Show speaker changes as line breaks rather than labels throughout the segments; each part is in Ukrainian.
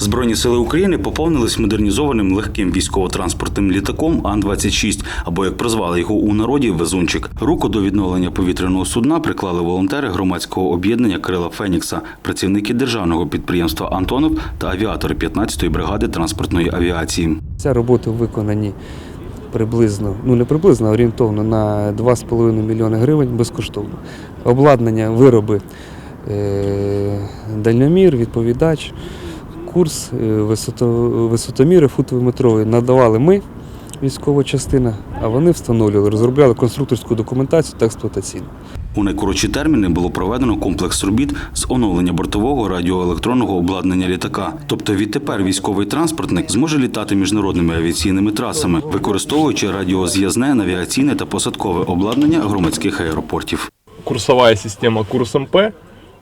Збройні сили України поповнились модернізованим легким військово-транспортним літаком Ан-26, або як прозвали його у народі Везунчик. Руку до відновлення повітряного судна приклали волонтери громадського об'єднання Крила Фенікса, працівники державного підприємства Антонов та авіатори 15-ї бригади транспортної авіації.
Ця робота виконані приблизно, ну не приблизно, а орієнтовно на 2,5 мільйони гривень безкоштовно. Обладнання, вироби, е, дальномір, відповідач, курс, е, висото, висотоміри футометровий надавали ми, військова частина, а вони встановлювали, розробляли конструкторську документацію та експлуатаційну.
У найкоротші терміни було проведено комплекс робіт з оновлення бортового радіоелектронного обладнання літака. Тобто відтепер військовий транспортник зможе літати міжнародними авіаційними трасами, використовуючи радіозв'язне, навігаційне та посадкове обладнання громадських аеропортів.
курсовая система курс МП.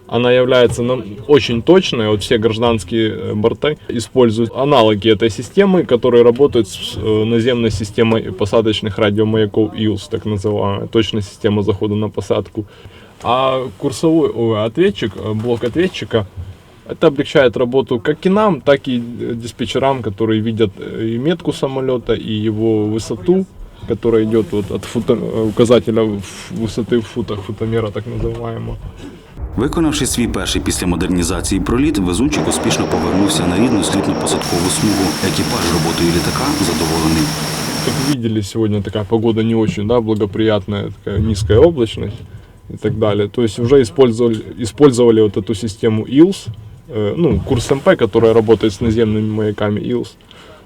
Она является нам очень точной, вот все гражданские э, борты используют аналоги этой системы, которые работают с э, наземной системой посадочных радиомаяков ИЛС, так называемая, точная система захода на посадку. А курсовой ой, ответчик, э, блок ответчика, это облегчает работу как и нам, так и диспетчерам, которые видят и метку самолета, и его высоту, которая идет вот от фута, указателя высоты в футах, футомера так называемого.
Виконавши свій перший після модернізації проліт, везунчик успішно повернувся на рідну злітно-посадкову смугу. Екіпаж роботою літака задоволений.
Как видели, сегодня такая погода не очень да, благоприятная, такая низкая облачность и так далее. То есть уже использовали, использовали вот эту систему ILS, э, ну, курс МП, которая работает с наземными маяками ILS.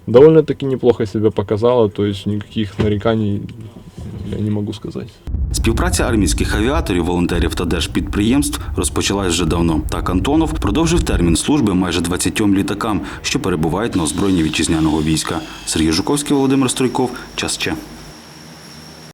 Довольно-таки неплохо себя показала, то есть никаких нареканий я не могу сказать.
Співпраця армійських авіаторів, волонтерів та держпідприємств розпочалась вже давно. Так Антонов продовжив термін служби майже 20 літакам, що перебувають на озброєнні вітчизняного війська. Сергій Жуковський, Володимир Стройков. Час ще.